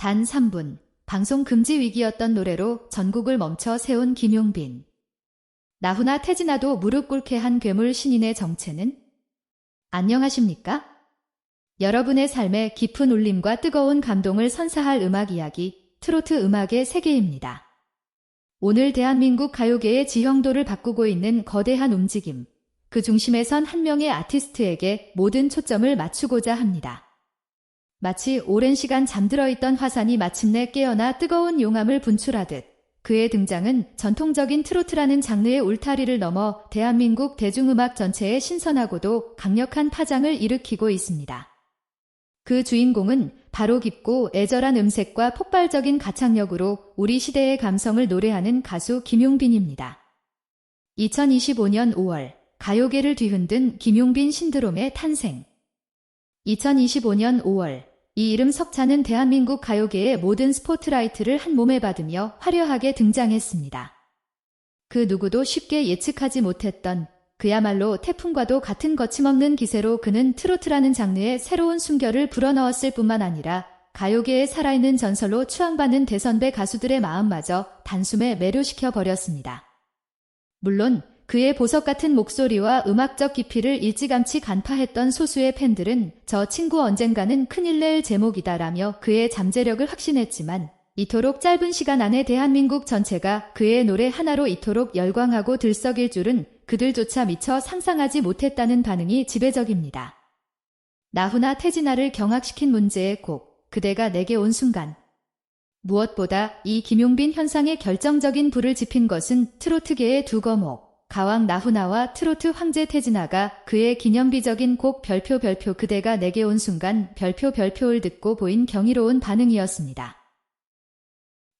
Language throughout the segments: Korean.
단 3분, 방송 금지 위기였던 노래로 전국을 멈춰 세운 김용빈. 나훈아 태진아도 무릎 꿇게 한 괴물 신인의 정체는? 안녕하십니까? 여러분의 삶에 깊은 울림과 뜨거운 감동을 선사할 음악 이야기, 트로트 음악의 세계입니다. 오늘 대한민국 가요계의 지형도를 바꾸고 있는 거대한 움직임, 그 중심에 선 한 명의 아티스트에게 모든 초점을 맞추고자 합니다. 마치 오랜 시간 잠들어 있던 화산이 마침내 깨어나 뜨거운 용암을 분출하듯 그의 등장은 전통적인 트로트라는 장르의 울타리를 넘어 대한민국 대중음악 전체에 신선하고도 강력한 파장을 일으키고 있습니다. 그 주인공은 바로 깊고 애절한 음색과 폭발적인 가창력으로 우리 시대의 감성을 노래하는 가수 김용빈입니다. 2025년 5월 가요계를 뒤흔든 김용빈 신드롬의 탄생 2025년 5월 이 이름 석찬은 대한민국 가요계의 모든 스포트라이트를 한 몸에 받으며 화려하게 등장했습니다. 그 누구도 쉽게 예측하지 못했던 그야말로 태풍과도 같은 거침없는 기세로 그는 트로트라는 장르의 새로운 숨결을 불어넣었을 뿐만 아니라 가요계의 살아있는 전설로 추앙받는 대선배 가수들의 마음마저 단숨에 매료시켜 버렸습니다. 물론 그의 보석 같은 목소리와 음악적 깊이를 일찌감치 간파했던 소수의 팬들은 저 친구 언젠가는 큰일 낼 제목이다라며 그의 잠재력을 확신했지만 이토록 짧은 시간 안에 대한민국 전체가 그의 노래 하나로 이토록 열광하고 들썩일 줄은 그들조차 미처 상상하지 못했다는 반응이 지배적입니다. 나훈아 태진아를 경악시킨 문제의 곡 그대가 내게 온 순간 무엇보다 이 김용빈 현상에 결정적인 불을 지핀 것은 트로트계의 두 거목 가왕 나훈아와 트로트 황제 태진아가 그의 기념비적인 곡 별표 별표 그대가 내게 온 순간 별표 별표를 듣고 보인 경이로운 반응이었습니다.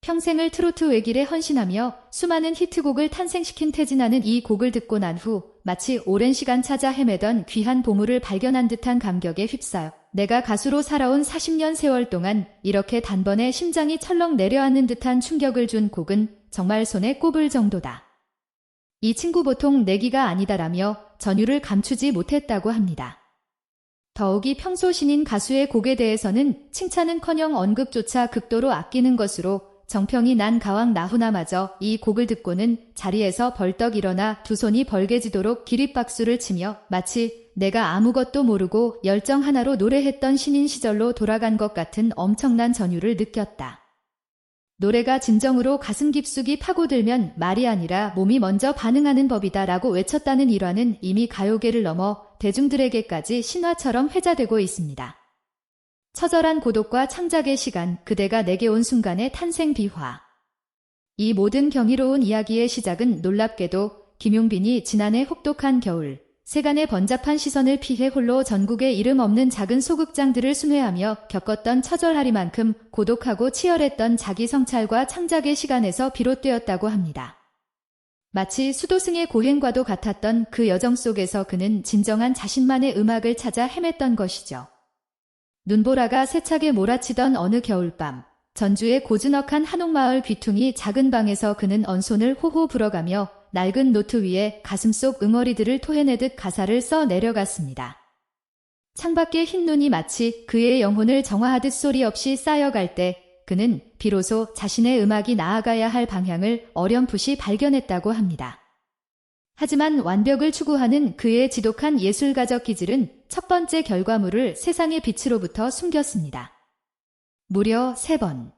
평생을 트로트 외길에 헌신하며 수많은 히트곡을 탄생시킨 태진아는 이 곡을 듣고 난 후 마치 오랜 시간 찾아 헤매던 귀한 보물을 발견한 듯한 감격에 휩싸여 내가 가수로 살아온 40년 세월 동안 이렇게 단번에 심장이 철렁 내려앉는 듯한 충격을 준 곡은 정말 손에 꼽을 정도다. 이 친구 보통 내기가 아니다라며 전율을 감추지 못했다고 합니다. 더욱이 평소 신인 가수의 곡에 대해서는 칭찬은커녕 언급조차 극도로 아끼는 것으로 정평이 난 가왕 나훈아마저 이 곡을 듣고는 자리에서 벌떡 일어나 두 손이 벌게지도록 기립박수를 치며 마치 내가 아무것도 모르고 열정 하나로 노래했던 신인 시절로 돌아간 것 같은 엄청난 전율을 느꼈다. 노래가 진정으로 가슴 깊숙이 파고들면 말이 아니라 몸이 먼저 반응하는 법이다 라고 외쳤다는 일화는 이미 가요계를 넘어 대중들에게까지 신화처럼 회자되고 있습니다. 처절한 고독과 창작의 시간, 그대가 내게 온 순간의 탄생 비화. 이 모든 경이로운 이야기의 시작은 놀랍게도 김용빈이 지난해 혹독한 겨울, 세간의 번잡한 시선을 피해 홀로 전국의 이름 없는 작은 소극장들을 순회하며 겪었던 처절하리만큼 고독하고 치열했던 자기 성찰과 창작의 시간에서 비롯되었다고 합니다. 마치 수도승의 고행과도 같았던 그 여정 속에서 그는 진정한 자신만의 음악을 찾아 헤맸던 것이죠. 눈보라가 세차게 몰아치던 어느 겨울밤, 전주의 고즈넉한 한옥마을 귀퉁이 작은 방에서 그는 언손을 호호 불어가며 낡은 노트 위에 가슴 속 응어리들을 토해내듯 가사를 써 내려갔습니다. 창밖의 흰 눈이 마치 그의 영혼을 정화하듯 소리 없이 쌓여갈 때 그는 비로소 자신의 음악이 나아가야 할 방향을 어렴풋이 발견했다고 합니다. 하지만 완벽을 추구하는 그의 지독한 예술가적 기질은 첫 번째 결과물을 세상의 빛으로부터 숨겼습니다. 무려 세 번.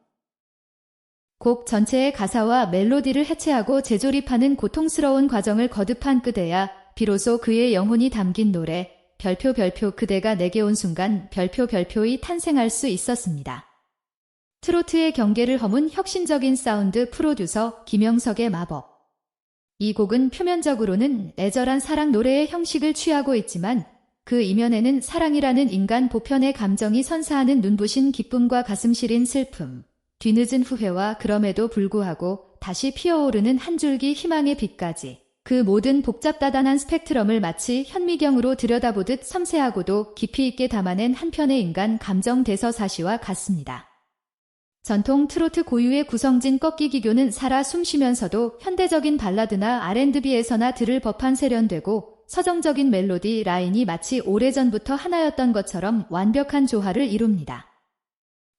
곡 전체의 가사와 멜로디를 해체하고 재조립하는 고통스러운 과정을 거듭한 그대야 비로소 그의 영혼이 담긴 노래 별표 별표 그대가 내게 온 순간 별표 별표이 탄생할 수 있었습니다. 트로트의 경계를 허문 혁신적인 사운드 프로듀서 김영석의 마법. 이 곡은 표면적으로는 애절한 사랑 노래의 형식을 취하고 있지만 그 이면에는 사랑이라는 인간 보편의 감정이 선사하는 눈부신 기쁨과 가슴 시린 슬픔, 뒤늦은 후회와 그럼에도 불구하고 다시 피어오르는 한 줄기 희망의 빛까지 그 모든 복잡다단한 스펙트럼을 마치 현미경으로 들여다보듯 섬세하고도 깊이 있게 담아낸 한편의 인간 감정 대서사시와 같습니다. 전통 트로트 고유의 구성진 꺾기 기교는 살아 숨쉬면서도 현대적인 발라드나 R&B에서나 들을 법한 세련되고 서정적인 멜로디 라인이 마치 오래전부터 하나였던 것처럼 완벽한 조화를 이룹니다.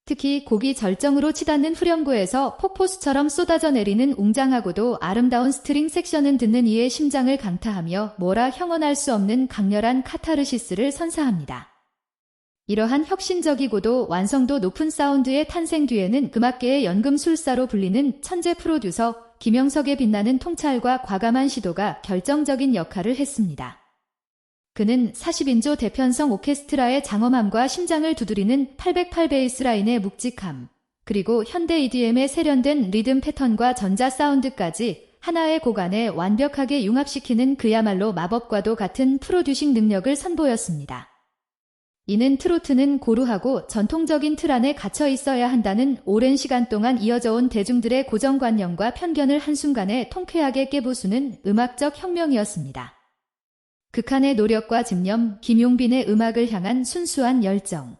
특히 곡이 절정으로 치닫는 후렴구에서 폭포수처럼 쏟아져 내리는 웅장하고도 아름다운 스트링 섹션은 듣는 이의 심장을 강타하며 뭐라 형언할 수 없는 강렬한 카타르시스를 선사합니다. 이러한 혁신적이고도 완성도 높은 사운드의 탄생 뒤에는 음악계의 연금술사로 불리는 천재 프로듀서 김영석의 빛나는 통찰과 과감한 시도가 결정적인 역할을 했습니다. 그는 40인조 대편성 오케스트라의 장엄함과 심장을 두드리는 808 베이스 라인의 묵직함, 그리고 현대 EDM의 세련된 리듬 패턴과 전자 사운드까지 하나의 곡 안에 완벽하게 융합시키는 그야말로 마법과도 같은 프로듀싱 능력을 선보였습니다. 이는 트로트는 고루하고 전통적인 틀 안에 갇혀 있어야 한다는 오랜 시간 동안 이어져 온 대중들의 고정관념과 편견을 한순간에 통쾌하게 깨부수는 음악적 혁명이었습니다. 극한의 노력과 집념, 김용빈의 음악을 향한 순수한 열정.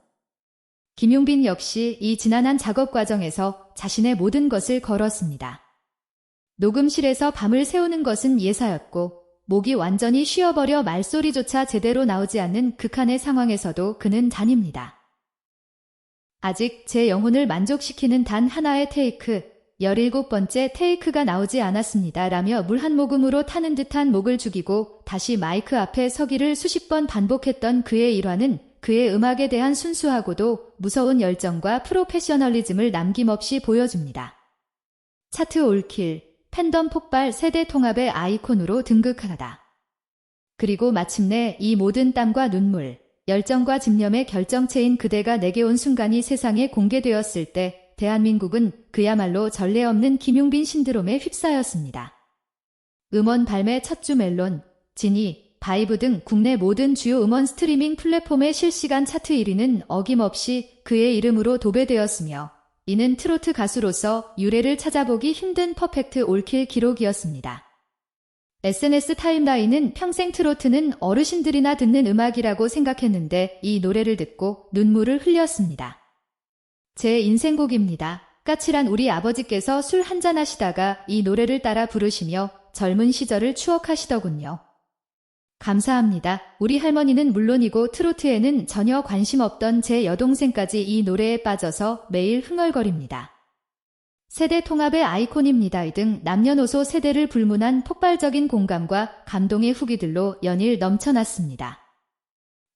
김용빈 역시 이 지난한 작업 과정에서 자신의 모든 것을 걸었습니다. 녹음실에서 밤을 새우는 것은 예사였고, 목이 완전히 쉬어버려 말소리조차 제대로 나오지 않는 극한의 상황에서도 그는 잔입니다. 아직 제 영혼을 만족시키는 단 하나의 테이크, 17번째 테이크가 나오지 않았습니다. 라며 물 한 모금으로 타는 듯한 목을 죽이고 다시 마이크 앞에 서기를 수십 번 반복했던 그의 일화는 그의 음악에 대한 순수하고도 무서운 열정과 프로페셔널리즘을 남김없이 보여줍니다. 차트 올킬, 팬덤 폭발 세대 통합의 아이콘으로 등극하다. 그리고 마침내 이 모든 땀과 눈물, 열정과 집념의 결정체인 그대가 내게 온 순간이 세상에 공개되었을 때 대한민국은 그야말로 전례 없는 김용빈 신드롬에 휩싸였습니다. 음원 발매 첫 주 멜론, 지니, 바이브 등 국내 모든 주요 음원 스트리밍 플랫폼의 실시간 차트 1위는 어김없이 그의 이름으로 도배되었으며 이는 트로트 가수로서 유래를 찾아보기 힘든 퍼펙트 올킬 기록이었습니다. SNS 타임라인은 평생 트로트는 어르신들이나 듣는 음악이라고 생각했는데 이 노래를 듣고 눈물을 흘렸습니다. 제 인생곡입니다. 까칠한 우리 아버지께서 술 한잔 하시다가 이 노래를 따라 부르시며 젊은 시절을 추억하시더군요. 감사합니다. 우리 할머니는 물론이고 트로트에는 전혀 관심 없던 제 여동생까지 이 노래에 빠져서 매일 흥얼거립니다. 세대 통합의 아이콘입니다. 등 남녀노소 세대를 불문한 폭발적인 공감과 감동의 후기들로 연일 넘쳐났습니다.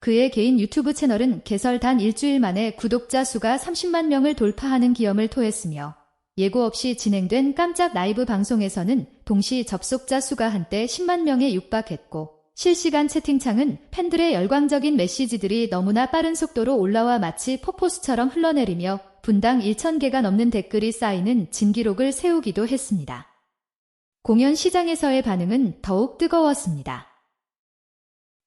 그의 개인 유튜브 채널은 개설 단 일주일 만에 구독자 수가 30만 명을 돌파하는 기염을 토했으며 예고 없이 진행된 깜짝 라이브 방송에서는 동시 접속자 수가 한때 10만 명에 육박했고 실시간 채팅창은 팬들의 열광적인 메시지들이 너무나 빠른 속도로 올라와 마치 폭포수처럼 흘러내리며 분당 1,000개가 넘는 댓글이 쌓이는 진기록을 세우기도 했습니다. 공연 시장에서의 반응은 더욱 뜨거웠습니다.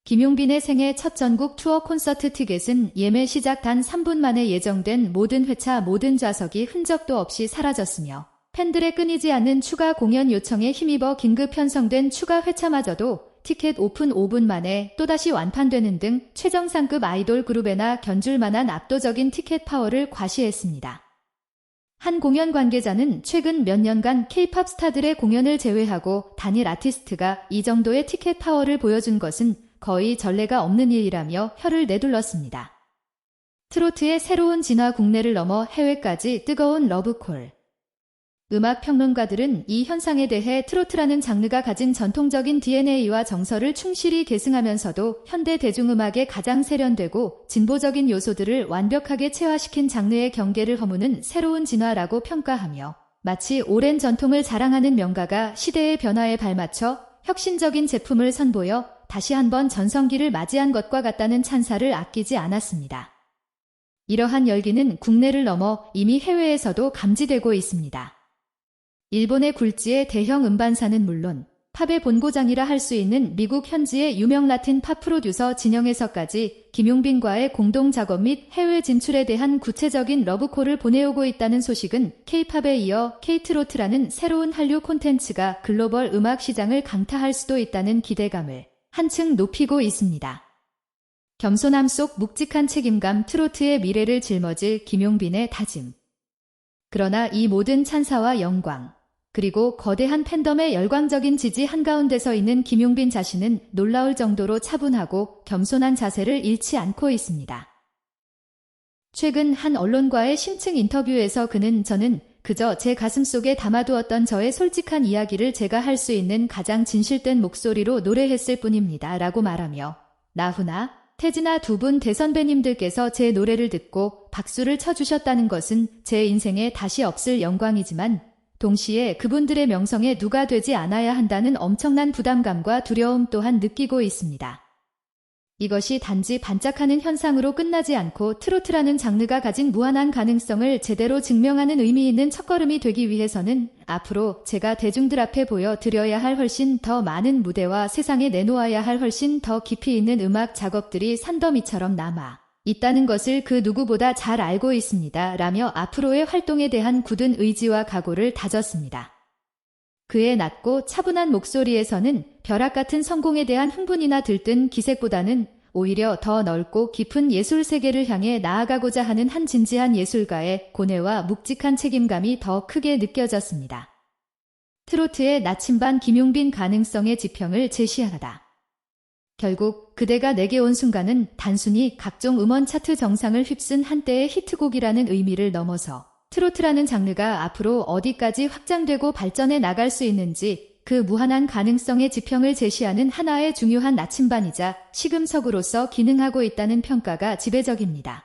김용빈의 생애 첫 전국 투어 콘서트 티켓은 예매 시작 단 3분 만에 예정된 모든 회차 모든 좌석이 흔적도 없이 사라졌으며 팬들의 끊이지 않는 추가 공연 요청에 힘입어 긴급 편성된 추가 회차마저도 티켓 오픈 5분 만에 또다시 완판되는 등 최정상급 아이돌 그룹에나 견줄 만한 압도적인 티켓 파워를 과시했습니다. 한 공연 관계자는 최근 몇 년간 케이팝 스타들의 공연을 제외하고 단일 아티스트가 이 정도의 티켓 파워를 보여준 것은 거의 전례가 없는 일이라며 혀를 내둘렀습니다. 트로트의 새로운 진화 국내를 넘어 해외까지 뜨거운 러브콜. 음악 평론가들은 이 현상에 대해 트로트라는 장르가 가진 전통적인 DNA와 정서를 충실히 계승하면서도 현대 대중음악의 가장 세련되고 진보적인 요소들을 완벽하게 체화시킨 장르의 경계를 허무는 새로운 진화라고 평가하며 마치 오랜 전통을 자랑하는 명가가 시대의 변화에 발맞춰 혁신적인 제품을 선보여 다시 한번 전성기를 맞이한 것과 같다는 찬사를 아끼지 않았습니다. 이러한 열기는 국내를 넘어 이미 해외에서도 감지되고 있습니다. 일본의 굴지의 대형 음반사는 물론 팝의 본고장이라 할 수 있는 미국 현지의 유명 라틴 팝 프로듀서 진영에서까지 김용빈과의 공동 작업 및 해외 진출에 대한 구체적인 러브콜을 보내오고 있다는 소식은 K-팝에 이어 K-트로트라는 새로운 한류 콘텐츠가 글로벌 음악 시장을 강타할 수도 있다는 기대감을 한층 높이고 있습니다. 겸손함 속 묵직한 책임감 트로트의 미래를 짊어질 김용빈의 다짐. 그러나 이 모든 찬사와 영광, 그리고 거대한 팬덤의 열광적인 지지 한가운데서 있는 김용빈 자신은 놀라울 정도로 차분하고 겸손한 자세를 잃지 않고 있습니다. 최근 한 언론과의 심층 인터뷰에서 그는 저는 그저 제 가슴 속에 담아두었던 저의 솔직한 이야기를 제가 할 수 있는 가장 진실된 목소리로 노래했을 뿐입니다. 라고 말하며 나훈아, 태진아 두 분 대선배님들께서 제 노래를 듣고 박수를 쳐주셨다는 것은 제 인생에 다시 없을 영광이지만 동시에 그분들의 명성에 누가 되지 않아야 한다는 엄청난 부담감과 두려움 또한 느끼고 있습니다. 이것이 단지 반짝하는 현상으로 끝나지 않고 트로트라는 장르가 가진 무한한 가능성을 제대로 증명하는 의미 있는 첫걸음이 되기 위해서는 앞으로 제가 대중들 앞에 보여드려야 할 훨씬 더 많은 무대와 세상에 내놓아야 할 훨씬 더 깊이 있는 음악 작업들이 산더미처럼 남아 있다는 것을 그 누구보다 잘 알고 있습니다. 라며 앞으로의 활동에 대한 굳은 의지와 각오를 다졌습니다. 그의 낮고 차분한 목소리에서는 벼락 같은 성공에 대한 흥분이나 들뜬 기색보다는 오히려 더 넓고 깊은 예술 세계를 향해 나아가고자 하는 한 진지한 예술가의 고뇌와 묵직한 책임감이 더 크게 느껴졌습니다. 트로트의 나침반 김용빈 가능성의 지평을 제시하다. 결국 그대가 내게 온 순간은 단순히 각종 음원 차트 정상을 휩쓴 한때의 히트곡이라는 의미를 넘어서 트로트라는 장르가 앞으로 어디까지 확장되고 발전해 나갈 수 있는지 그 무한한 가능성의 지평을 제시하는 하나의 중요한 나침반이자 시금석으로서 기능하고 있다는 평가가 지배적입니다.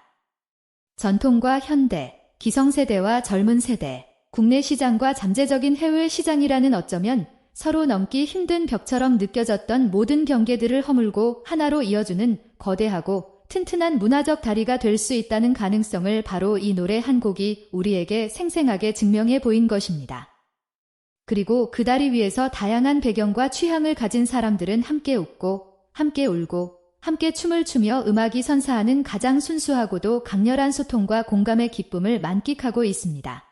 전통과 현대, 기성세대와 젊은 세대, 국내 시장과 잠재적인 해외 시장이라는 어쩌면 서로 넘기 힘든 벽처럼 느껴졌던 모든 경계들을 허물고 하나로 이어주는 거대하고 튼튼한 문화적 다리가 될 수 있다는 가능성을 바로 이 노래 한 곡이 우리에게 생생하게 증명해 보인 것입니다. 그리고 그 다리 위에서 다양한 배경과 취향을 가진 사람들은 함께 웃고, 함께 울고, 함께 춤을 추며 음악이 선사하는 가장 순수하고도 강렬한 소통과 공감의 기쁨을 만끽하고 있습니다.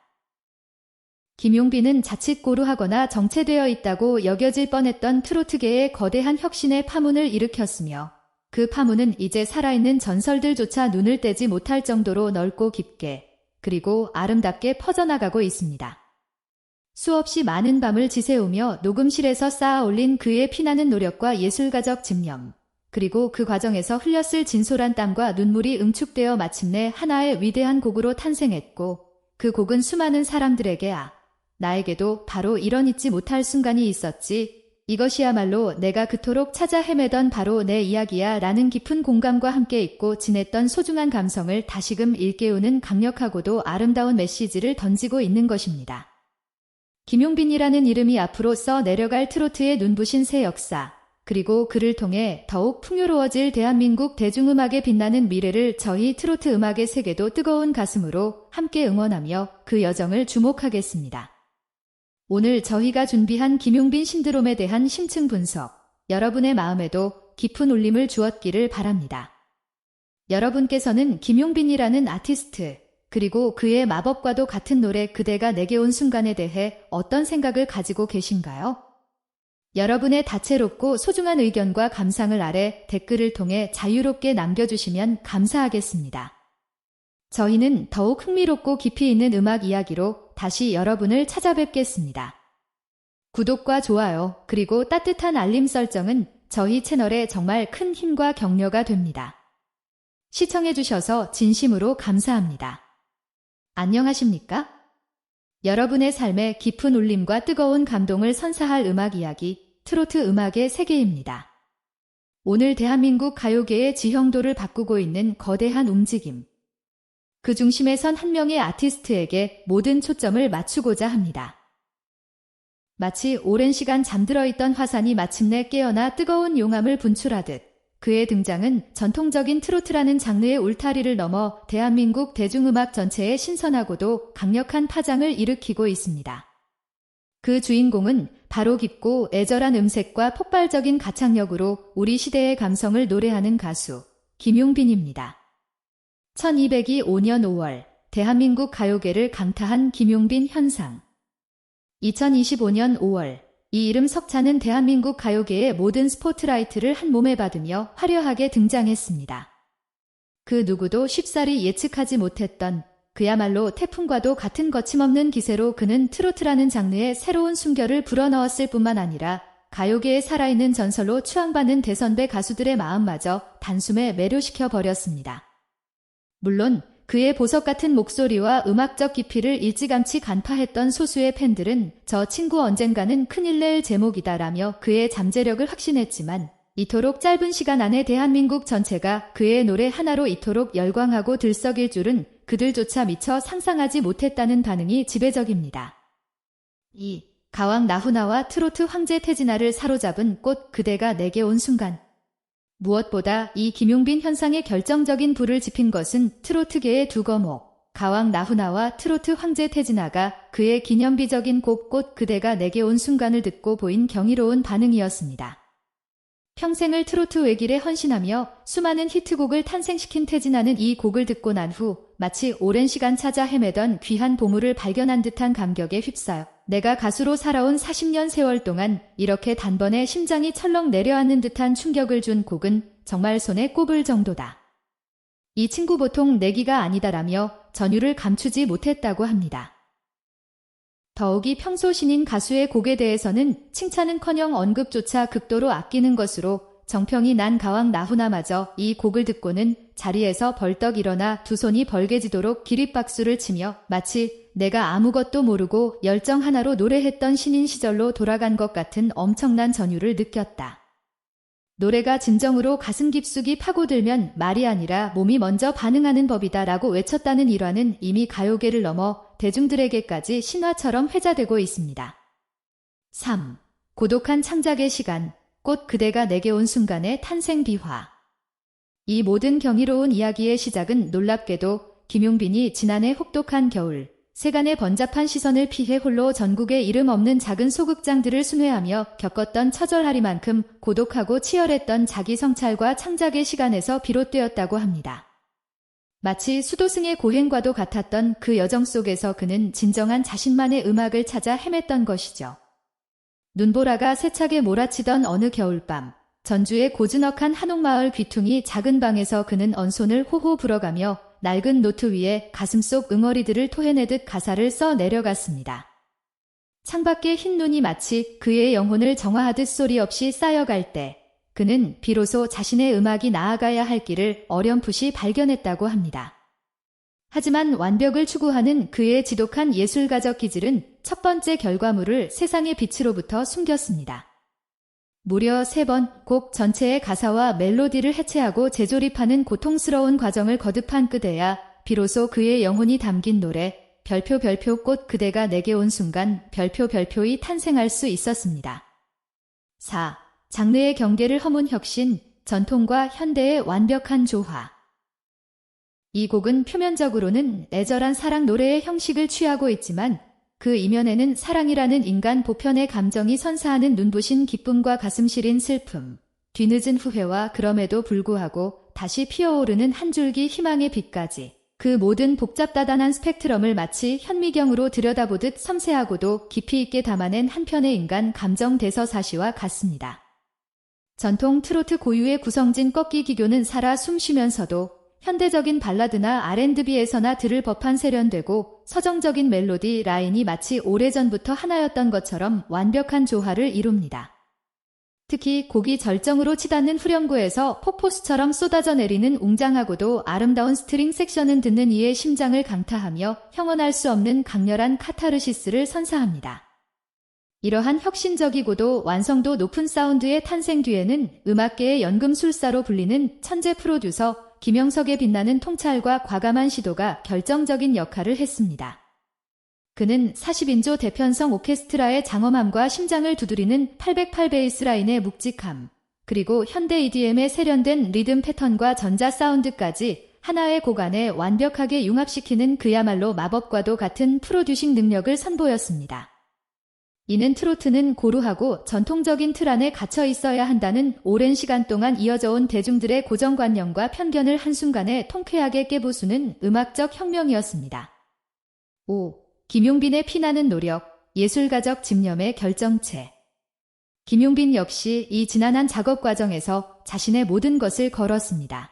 김용빈은 자칫 고루하거나 정체되어 있다고 여겨질 뻔했던 트로트계의 거대한 혁신의 파문을 일으켰으며 그 파문은 이제 살아있는 전설들조차 눈을 떼지 못할 정도로 넓고 깊게 그리고 아름답게 퍼져나가고 있습니다. 수없이 많은 밤을 지새우며 녹음실에서 쌓아 올린 그의 피나는 노력과 예술가적 집념, 그리고 그 과정에서 흘렸을 진솔한 땀과 눈물이 응축되어 마침내 하나의 위대한 곡으로 탄생했고, 그 곡은 수많은 사람들에게 아, 나에게도 바로 이런 잊지 못할 순간이 있었지, 이것이야말로 내가 그토록 찾아 헤매던 바로 내 이야기야 라는 깊은 공감과 함께 있고 지냈던 소중한 감성을 다시금 일깨우는 강력하고도 아름다운 메시지를 던지고 있는 것입니다. 김용빈이라는 이름이 앞으로 써 내려갈 트로트의 눈부신 새 역사, 그리고 그를 통해 더욱 풍요로워질 대한민국 대중음악에 빛나는 미래를 저희 트로트 음악의 세계도 뜨거운 가슴으로 함께 응원하며 그 여정을 주목하겠습니다. 오늘 저희가 준비한 김용빈 신드롬에 대한 심층 분석, 여러분의 마음에도 깊은 울림을 주었기를 바랍니다. 여러분께서는 김용빈이라는 아티스트, 그리고 그의 마법과도 같은 노래 그대가 내게 온 순간에 대해 어떤 생각을 가지고 계신가요? 여러분의 다채롭고 소중한 의견과 감상을 아래 댓글을 통해 자유롭게 남겨주시면 감사하겠습니다. 저희는 더욱 흥미롭고 깊이 있는 음악 이야기로 다시 여러분을 찾아뵙겠습니다. 구독과 좋아요, 그리고 따뜻한 알림 설정은 저희 채널에 정말 큰 힘과 격려가 됩니다. 시청해주셔서 진심으로 감사합니다. 안녕하십니까? 여러분의 삶에 깊은 울림과 뜨거운 감동을 선사할 음악 이야기, 트로트 음악의 세계입니다. 오늘 대한민국 가요계의 지형도를 바꾸고 있는 거대한 움직임, 그 중심에 선 한 명의 아티스트에게 모든 초점을 맞추고자 합니다. 마치 오랜 시간 잠들어 있던 화산이 마침내 깨어나 뜨거운 용암을 분출하듯 그의 등장은 전통적인 트로트라는 장르의 울타리를 넘어 대한민국 대중음악 전체에 신선하고도 강력한 파장을 일으키고 있습니다. 그 주인공은 바로 깊고 애절한 음색과 폭발적인 가창력으로 우리 시대의 감성을 노래하는 가수 김용빈입니다. 1202 5년 5월 대한민국 가요계를 강타한 김용빈 현상 2025년 5월 이 이름 석찬은 대한민국 가요계의 모든 스포트라이트를 한 몸에 받으며 화려하게 등장했습니다. 그 누구도 쉽사리 예측하지 못했던 그야말로 태풍과도 같은 거침없는 기세로 그는 트로트라는 장르의 새로운 숨결을 불어넣었을 뿐만 아니라 가요계의 살아있는 전설로 추앙받는 대선배 가수들의 마음마저 단숨에 매료시켜 버렸습니다. 물론 그의 보석 같은 목소리와 음악적 깊이를 일찌감치 간파했던 소수의 팬들은 저 친구 언젠가는 큰일 낼 제목이다라며 그의 잠재력을 확신했지만 이토록 짧은 시간 안에 대한민국 전체가 그의 노래 하나로 이토록 열광하고 들썩일 줄은 그들조차 미처 상상하지 못했다는 반응이 지배적입니다. 2. 가왕 나훈아와 트로트 황제 태진아를 사로잡은 꽃 그대가 내게 온 순간 무엇보다 이 김용빈 현상에 결정적인 불을 지핀 것은 트로트계의 두 거목, 가왕 나훈아와 트로트 황제 태진아가 그의 기념비적인 곡꽃 그대가 내게 온 순간을 듣고 보인 경이로운 반응이었습니다. 평생을 트로트 외길에 헌신하며 수많은 히트곡을 탄생시킨 태진아는 이 곡을 듣고 난 후 마치 오랜 시간 찾아 헤매던 귀한 보물을 발견한 듯한 감격에 휩싸여 내가 가수로 살아온 40년 세월 동안 이렇게 단번에 심장이 철렁 내려앉는 듯한 충격을 준 곡은 정말 손에 꼽을 정도다. 이 친구 보통 내기가 아니다라며 전율을 감추지 못했다고 합니다. 더욱이 평소 신인 가수의 곡에 대해서는 칭찬은커녕 언급조차 극도로 아끼는 것으로 정평이 난 가왕 나훈아마저 이 곡을 듣고는 자리에서 벌떡 일어나 두 손이 벌게지도록 기립박수를 치며 마치 내가 아무것도 모르고 열정 하나로 노래했던 신인 시절로 돌아간 것 같은 엄청난 전율을 느꼈다. 노래가 진정으로 가슴 깊숙이 파고들면 말이 아니라 몸이 먼저 반응하는 법이다 라고 외쳤다는 일화는 이미 가요계를 넘어 대중들에게까지 신화처럼 회자되고 있습니다. 3. 고독한 창작의 시간, 꽃 그대가 내게 온 순간의 탄생 비화. 이 모든 경이로운 이야기의 시작은 놀랍게도 김용빈이 지난해 혹독한 겨울, 세간의 번잡한 시선을 피해 홀로 전국의 이름 없는 작은 소극장들을 순회하며 겪었던 처절하리만큼 고독하고 치열했던 자기 성찰과 창작의 시간에서 비롯되었다고 합니다. 마치 수도승의 고행과도 같았던 그 여정 속에서 그는 진정한 자신만의 음악을 찾아 헤맸던 것이죠. 눈보라가 세차게 몰아치던 어느 겨울밤, 전주의 고즈넉한 한옥마을 귀퉁이 작은 방에서 그는 언손을 호호 불어가며 낡은 노트 위에 가슴속 응어리들을 토해내듯 가사를 써 내려갔습니다. 창밖의 흰 눈이 마치 그의 영혼을 정화하듯 소리 없이 쌓여갈 때 그는 비로소 자신의 음악이 나아가야 할 길을 어렴풋이 발견했다고 합니다. 하지만 완벽을 추구하는 그의 지독한 예술가적 기질은 첫 번째 결과물을 세상의 빛으로부터 숨겼습니다. 무려 세번곡 전체의 가사와 멜로디를 해체하고 재조립하는 고통스러운 과정을 거듭한 그대야 비로소 그의 영혼이 담긴 노래 별표 별표 꽃 그대가 내게 온 순간 별표 별표이 탄생할 수 있었습니다. 4. 장르의 경계를 허문 혁신, 전통과 현대의 완벽한 조화. 이 곡은 표면적으로는 애절한 사랑 노래의 형식을 취하고 있지만 그 이면에는 사랑이라는 인간 보편의 감정이 선사하는 눈부신 기쁨과 가슴 시린 슬픔, 뒤늦은 후회와 그럼에도 불구하고 다시 피어오르는 한 줄기 희망의 빛까지 그 모든 복잡다단한 스펙트럼을 마치 현미경으로 들여다보듯 섬세하고도 깊이 있게 담아낸 한편의 인간 감정 대서사시와 같습니다. 전통 트로트 고유의 구성진 꺾기 기교는 살아 숨쉬면서도 현대적인 발라드나 R&B에서나 들을 법한 세련되고 서정적인 멜로디 라인이 마치 오래전부터 하나였던 것처럼 완벽한 조화를 이룹니다. 특히 곡이 절정으로 치닫는 후렴구에서 폭포수처럼 쏟아져 내리는 웅장하고도 아름다운 스트링 섹션은 듣는 이의 심장을 강타하며 형언할 수 없는 강렬한 카타르시스를 선사합니다. 이러한 혁신적이고도 완성도 높은 사운드의 탄생 뒤에는 음악계의 연금술사로 불리는 천재 프로듀서 김영석의 빛나는 통찰과 과감한 시도가 결정적인 역할을 했습니다. 그는 40인조 대편성 오케스트라의 장엄함과 심장을 두드리는 808 베이스 라인의 묵직함, 그리고 현대 EDM의 세련된 리듬 패턴과 전자 사운드까지 하나의 곡 안에 완벽하게 융합시키는 그야말로 마법과도 같은 프로듀싱 능력을 선보였습니다. 이는 트로트는 고루하고 전통적인 틀 안에 갇혀 있어야 한다는 오랜 시간 동안 이어져 온 대중들의 고정관념과 편견을 한순간에 통쾌하게 깨부수는 음악적 혁명이었습니다. 5. 김용빈의 피나는 노력, 예술가적 집념의 결정체. 김용빈 역시 이 지난한 작업 과정에서 자신의 모든 것을 걸었습니다.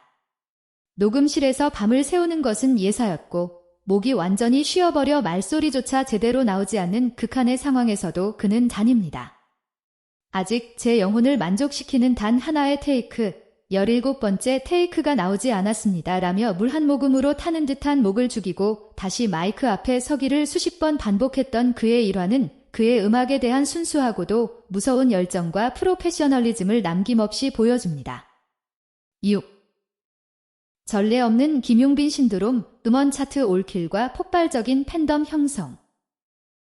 녹음실에서 밤을 새우는 것은 예사였고 목이 완전히 쉬어버려 말소리조차 제대로 나오지 않는 극한의 상황에서도 그는 잔입니다. 아직 제 영혼을 만족시키는 단 하나의 테이크, 17번째 테이크가 나오지 않았습니다. 라며 물 한 모금으로 타는 듯한 목을 죽이고 다시 마이크 앞에 서기를 수십 번 반복했던 그의 일화는 그의 음악에 대한 순수하고도 무서운 열정과 프로페셔널리즘을 남김없이 보여줍니다. 6. 전례 없는 김용빈 신드롬, 음원 차트 올킬과 폭발적인 팬덤 형성.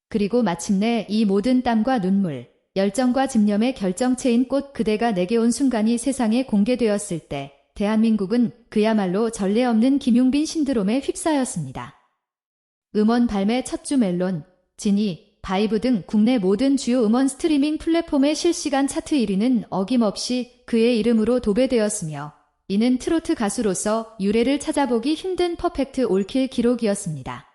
그리고 마침내 이 모든 땀과 눈물, 열정과 집념의 결정체인 꽃 그대가 내게 온 순간이 세상에 공개되었을 때 대한민국은 그야말로 전례 없는 김용빈 신드롬에 휩싸였습니다. 음원 발매 첫 주 멜론, 지니, 바이브 등 국내 모든 주요 음원 스트리밍 플랫폼의 실시간 차트 1위는 어김없이 그의 이름으로 도배되었으며 이는 트로트 가수로서 유래를 찾아보기 힘든 퍼펙트 올킬 기록이었습니다.